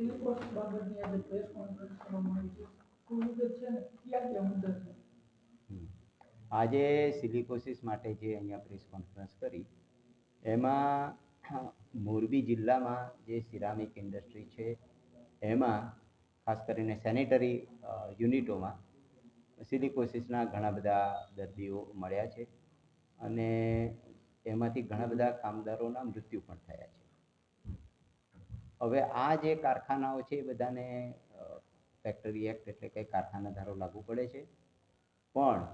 સિલિકોસ બાબતની આજે press conference કરવામાં છે શું મુદત છે ને ક્યાં ક્યાં મુદ્દા છે આજે સિલિકોસિસ માટે જે અહીંયા પ્રેસ કોન્ફરન્સ કરી, એમાં મોરબી જિલ્લામાં જે સિરામિક ઇન્ડસ્ટ્રી છે, એમાં ખાસ કરીને સેનિટરી યુનિટોમાં સિલિકોસિસના ઘણા બધા દર્દીઓ મળ્યા છે અને એમાંથી ઘણા બધા કામદારોના મૃત્યુ પણ થયા છે. હવે આ જે કારખાનાઓ છે એ બધાને ફેક્ટરી એક્ટ એટલે કે કારખાના ધારો લાગુ પડે છે. પણ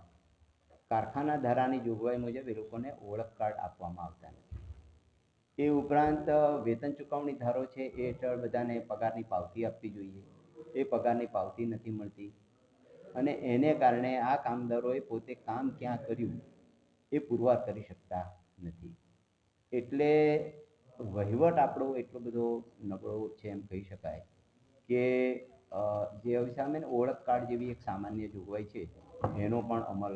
કારખાના ધારાની જોગવાઈ મુજબ એ લોકોને ઓળખ કાર્ડ આપવામાં આવતા નથી. એ ઉપરાંત વેતન ચૂકવણી ધારો છે એ હેઠળ બધાને પગારની પાવતી આપવી જોઈએ. એ પગારની પાવતી નથી મળતી. અને એને કારણે આ કામદારોએ પોતે કામ ક્યાં કર્યું એ પુરવાર કરી શકતા નથી. એટલે વહીવટ આપણો એટલો બધો નબળો છે એમ કહી શકાય કે જે હવે સામે ઓળખ કાર્ડ જેવી એક સામાન્ય જોગવાઈ છે, એનો પણ અમલ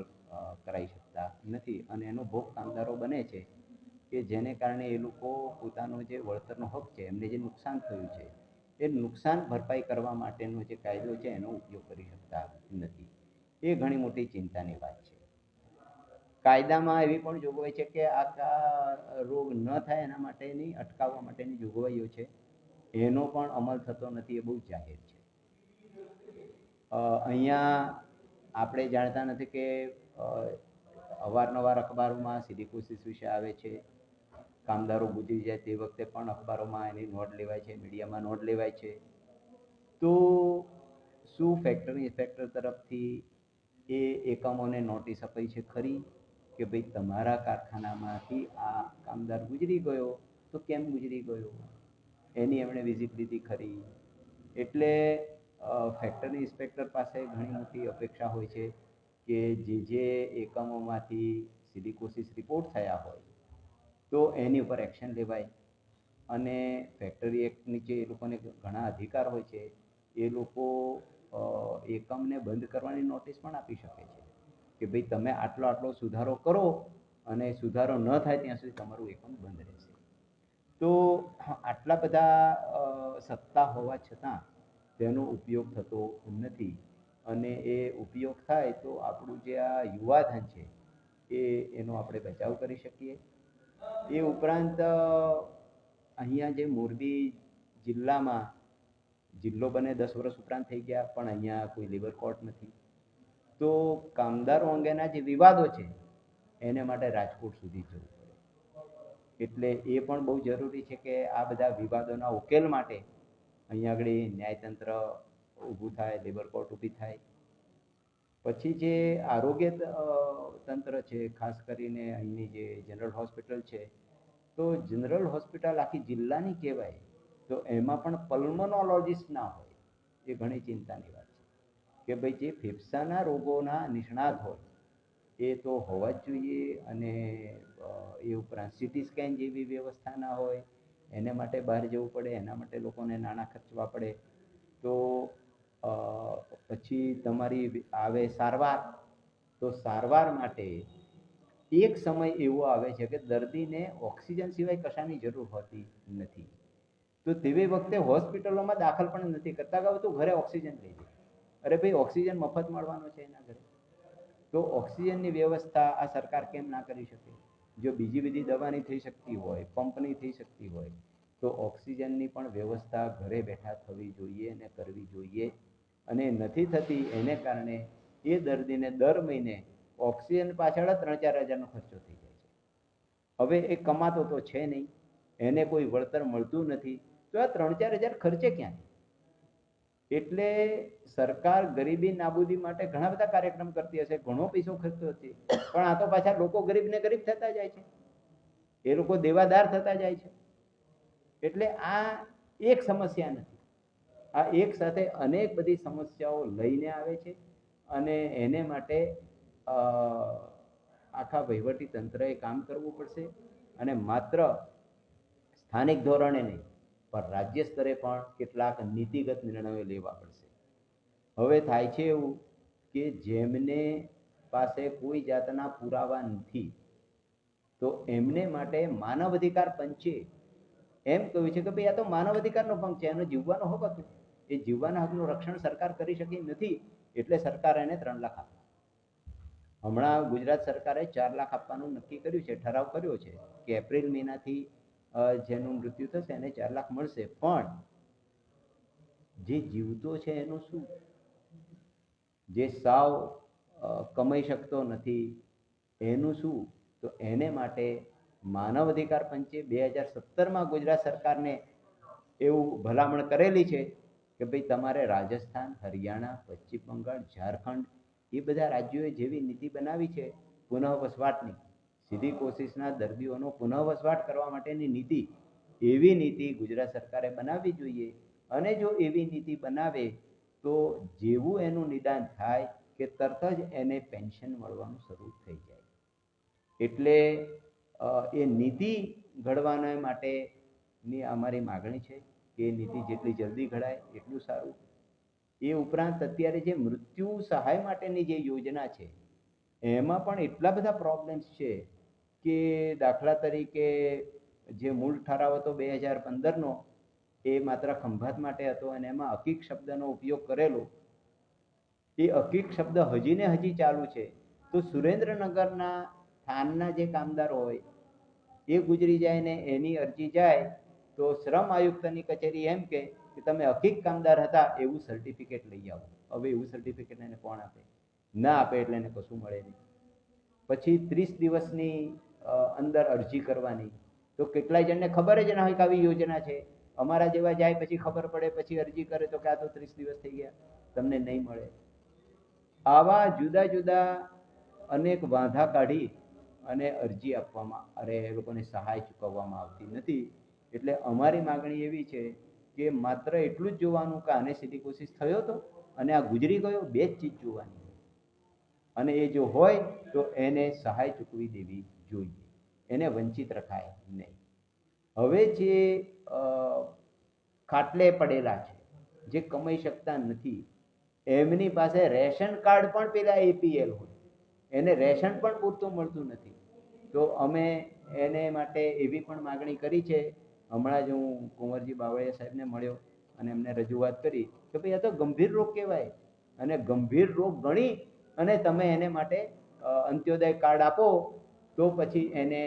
કરાઈ શકતા નથી. અને એનો ભોગ કામદારો બને છે કે જેને કારણે એ લોકો પોતાનો જે વળતરનો હક છે, એમને જે નુકસાન થયું છે, એ નુકસાન ભરપાઈ કરવા માટેનો જે કાયદો છે, એનો ઉપયોગ કરી શકતા નથી. એ ઘણી મોટી ચિંતાની વાત છે. કાયદામાં એવી પણ જોગવાઈ છે કે આ રોગ ન થાય એના માટેની, અટકાવવા માટેની જોગવાઈઓ છે. એનો પણ અમલ થતો નથી, એ બહુ જાહેર છે. અહીંયા આપણે જાણતા નથી કે અવારનવાર અખબારોમાં સિલિકોસિસ વિશે આવે છે. કામદારો ગુજરી જાય તે વખતે પણ અખબારોમાં એની નોંધ લેવાય છે, મીડિયામાં નોંધ લેવાય છે. તો શું ફેક્ટરી ઇન્સ્પેક્ટર તરફથી એ એકમોને નોટિસ અપાઈ છે ખરી? કે ભાઈ તમારા કારખાનામાંથી આ કામદાર ગુજરી ગયો, તો કેમ ગુજરી ગયો? એની એમણે વિઝિટ લીધી ખરી. એટલે ફેક્ટરી ઇન્સ્પેક્ટર પાસે ઘણી મોટી અપેક્ષા હોય છે કે જે જે એકમોમાંથી સિલિકોસિસ રિપોર્ટ થયા હોય, તો એની ઉપર એક્શન લેવાય. અને ફેક્ટરી એક્ટ નીચે એ લોકોને ઘણા અધિકાર હોય છે. એ લોકો એકમને બંધ કરવાની નોટિસ પણ આપી શકે છે. કે ભાઈ તમે આટલો આટલો સુધારો કરો અને સુધારો ન થાય ત્યાં સુધી તમારું એકમ બંધ રહેશે. તો આટલા બધા સત્તા હોવા છતાં તેનો ઉપયોગ થતો નથી અને એ ઉપયોગ થાય તો આપણું જે આ યુવાધન છે એ, એનો આપણે બચાવ કરી શકીએ. એ ઉપરાંત અહીંયા જે મોરબી જિલ્લામાં જિલ્લો બને, દસ વર્ષ ઉપરાંત થઈ ગયા, પણ અહીંયા કોઈ લેબર કોર્ટ નથી. તો કામદારો અંગેના જે વિવાદો છે, એને માટે રાજકોટ સુધી જવું પડે. એટલે એ પણ બહુ જરૂરી છે કે આ બધા વિવાદોના ઉકેલ માટે અહીંયા આગળ ન્યાયતંત્ર ઊભું થાય, લેબર કોર્ટ ઊભી થાય. પછી જે આરોગ્ય તંત્ર છે, ખાસ કરીને અહીંની જે જનરલ હોસ્પિટલ છે, તો જનરલ હોસ્પિટલ આખી જિલ્લાની કહેવાય. તો એમાં પણ પલ્મોનોલોજીસ્ટ ના હોય, એ ઘણી ચિંતાની વાત કે ભાઈ જે ફેફસાના રોગોના નિષ્ણાત હોય, એ તો હોવા જ જોઈએ અને એ ઉપરાંત સિટી સ્કેન જેવી વ્યવસ્થા ના હોય, એને માટે બહાર જવું પડે, એના માટે લોકોને નાણાં ખર્ચવા પડે. તો પછી તમારી આવે સારવાર, તો સારવાર માટે એક સમય એવો આવે છે કે દર્દીને ઓક્સિજન સિવાય કશાની જરૂર હોતી નથી. તો તેવી વખતે હોસ્પિટલોમાં દાખલ પણ નથી કરતા કે તો ઘરે ઓક્સિજન લઈ લે. અરે ભાઈ, ઓક્સિજન મફત મળવાનો છે એના ઘરે. તો ઓક્સિજનની વ્યવસ્થા આ સરકાર કેમ ના કરી શકે? જો બીજી બધી દવાની થઈ શકતી હોય, પંપની થઈ શકતી હોય, તો ઓક્સિજનની પણ વ્યવસ્થા ઘરે બેઠા થવી જોઈએ અને કરવી જોઈએ. અને નથી થતી એને કારણે એ દર્દીને દર મહિને ઓક્સિજન પાછળ ત્રણ ચાર હજારનો ખર્ચો થઈ જાય છે. હવે એ કમાતો તો છે નહીં, એને કોઈ વળતર મળતું નથી, તો આ ત્રણ ચાર હજાર ખર્ચે ક્યાંથી? એટલે સરકાર ગરીબી નાબૂદી માટે ઘણા બધા કાર્યક્રમ કરતી હશે, ઘણો પૈસો ખર્ચતો હશે પણ આ તો પાછા લોકો ગરીબ ને ગરીબ થતા જાય છે. એ લોકો દેવાદાર થતા જાય છે. એટલે આ એક સમસ્યા નથી. આ એક સાથે અનેક બધી સમસ્યાઓ લઈને આવે છે અને એને માટે આખા વહીવટી તંત્રએ કામ કરવું પડશે અને માત્ર સ્થાનિક ધોરણે નહીં પણ રાજ્ય સ્તરે પણ કેટલાક નીતિગત નિર્ણયો લેવા પડશે. હવે થાય છે એવું કે જેમને પાસે કોઈ જાતના પુરાવા નથી, તો એમને માટે માનવ અધિકાર પંચે એમ કહ્યું છે કે ભાઈ આ તો માનવ અધિકારનો ભંગ છે, એનો જીવવાનો હક હતો. એ જીવવાના હકનું રક્ષણ સરકાર કરી શકી નથી, એટલે સરકાર એને ત્રણ લાખ આપે. હમણાં ગુજરાત સરકારે ચાર લાખ આપવાનું નક્કી કર્યું છે, ઠરાવ કર્યો છે કે એપ્રિલ મહિનાથી જેનું મૃત્યુ થશે એને ચાર લાખ મળશે. પણ જે જીવતો છે એનું શું? જે સાવ કમાઈ શકતો નથી, એનું શું? તો એને માટે માનવ અધિકાર પંચે બે હજાર સત્તરમાં ગુજરાત સરકારને એવું ભલામણ કરેલી છે કે ભાઈ તમારે રાજસ્થાન, હરિયાણા, પશ્ચિમ બંગાળ, ઝારખંડ એ બધા રાજ્યોએ જેવી નીતિ બનાવી છે પુનઃ વસવાટની સીધી કોશિશના દર્દીઓનો પુનઃ વસવાટ કરવા માટેની નીતિ એવી નીતિ ગુજરાત સરકારે બનાવવી જોઈએ. અને જો એવી નીતિ બનાવે, તો જેવું એનું નિદાન થાય કે તરત જ એને પેન્શન મળવાનું શરૂ થઈ જાય. એટલે એ નીતિ ઘડવાના માટેની અમારી માગણી છે કે એ નીતિ જેટલી જલ્દી ઘડાય એટલું સારું. એ ઉપરાંત અત્યારે જે મૃત્યુ સહાય માટેની જે યોજના છે, એમાં પણ એટલા બધા પ્રોબ્લેમ્સ છે કે દાખલા તરીકે જે મૂળ ઠરાવ હતો બે હજાર પંદરનો, એ માત્ર ખંભાત માટે હતો અને એમાં હકીક શબ્દનો ઉપયોગ કરેલો. એ હકીક શબ્દ હજી ને હજી ચાલુ છે. તો સુરેન્દ્રનગરના થાનના જે કામદાર હોય, એ ગુજરી જાય ને એની અરજી જાય, તો શ્રમ આયુક્તની કચેરી એમ કે તમે હકીક કામદાર હતા, એવું સર્ટિફિકેટ લઈ આવો. હવે એવું સર્ટિફિકેટ એને કોણ આપે? ના આપે એટલે એને કશું મળે નહીં. પછી ત્રીસ દિવસની અંદર અરજી કરવાની. તો કેટલાય જણને ખબર જ ના હોય કે આવી યોજના છે. અમારા જેવા જાય પછી ખબર પડે, પછી અરજી કરે તો કે આ તો ત્રીસ દિવસ થઈ ગયા. તમને નહીં મળે. આવા જુદા જુદા અનેક વાંધા કાઢી અને અરજી આપવામાં, અરે એ લોકોને સહાય ચૂકવવામાં આવતી નથી. એટલે અમારી માગણી એવી છે કે માત્ર એટલું જ જોવાનું કે આને સીધી કોશિશ થયો હતો અને આ ગુજરી ગયો, બે જ ચીજ જોવાની. અને એ જો હોય તો એને સહાય ચૂકવી દેવી જોઈએ. એને વંચિત રખાય નહીં. હવે જે ખાટલે પડેલા છે, જે કમાઈ શકતા નથી, એમની પાસે રેશન કાર્ડ પણ પેલા એપીએલ હોય. એને રેશન પણ પૂરતું મળતું નથી. તો અમે એને માટે એવી પણ માગણી કરી છે. હમણાં જ હું કુંવરજી બાવળિયા સાહેબને મળ્યો અને એમને રજૂઆત કરી કે ભાઈ આ તો ગંભીર રોગ કહેવાય. અને ગંભીર રોગ ગણી અને તમે એને માટે અંત્યોદય કાર્ડ આપો. તો પછી એને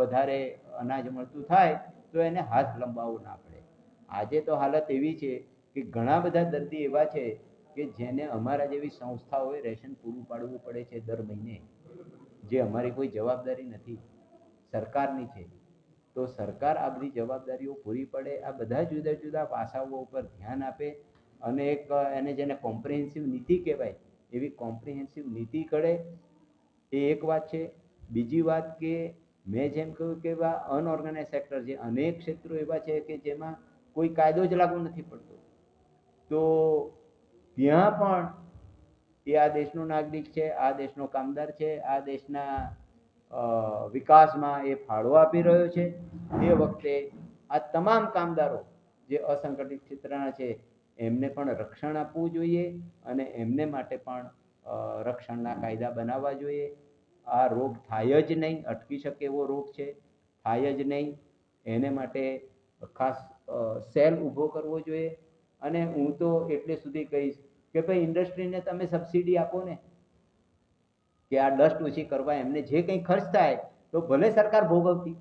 વધારે અનાજ મળતું થાય, તો એને હાથ લંબાવવો ના પડે. આજે તો હાલત એવી છે કે ઘણા બધા દર્દી એવા છે કે જેને અમારા જેવી સંસ્થાઓએ રેશન પૂરું પાડવું પડે છે દર મહિને, જે અમારી કોઈ જવાબદારી નથી, સરકારની છે. તો સરકાર આ બધી જવાબદારીઓ પૂરી પડે, આ બધા જુદા જુદા પાસાઓ ઉપર ધ્યાન આપે અને એક એને જેને કોમ્પ્રિહેન્સિવ નીતિ કહેવાય, એવી કોમ્પ્રિહેન્સિવ નીતિ ઘડે એ એક વાત છે. બીજી વાત કે મેં જેમ કહ્યું કે એવા અનઓર્ગેનાઇઝ સેક્ટર છે, અનેક ક્ષેત્રો એવા છે કે જેમાં કોઈ કાયદો જ લાગુ નથી પડતો. તો ત્યાં પણ એ આ દેશનો નાગરિક છે, આ દેશનો કામદાર છે, આ દેશના વિકાસમાં એ ફાળો આપી રહ્યો છે. એ વખતે આ તમામ કામદારો જે અસંગઠિત ક્ષેત્રના છે, એમને પણ રક્ષણ આપવું જોઈએ અને એમને માટે પણ રક્ષણના કાયદા બનાવવા જોઈએ. આ રોગ થાય જ નહીં અટકી શકે એવો રોગ છે થાય જ નહીં. એને માટે ખાસ સેલ ઊભો કરવો જોઈએ. અને હું તો એટલે સુધી કહીશ કે ભાઈ ઇન્ડસ્ટ્રીને તમે સબસિડી આપો ને કે આ ડસ્ટ ઓછી કરવા એમને જે કંઈ ખર્ચ થાય તો ભલે સરકાર ભોગવતી.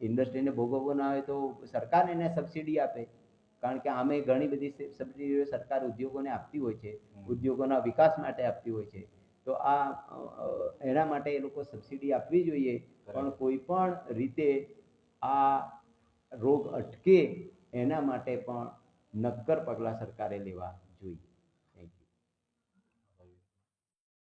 ઇન્ડસ્ટ્રીને ભોગવવો ના હોય તો સરકાર એને સબસિડી આપે. કારણ કે આમે ઘણી બધી સબસિડીઓ સરકાર ઉદ્યોગોને આપતી હોય છે. ઉદ્યોગોના વિકાસ માટે આપતી હોય છે. તો આ એના માટે એ લોકો સબસિડી આપવી જોઈએ. પણ કોઈ પણ રીતે આ રોગ અટકે એના માટે પણ નક્કર પગલાં સરકારે લેવા જોઈએ.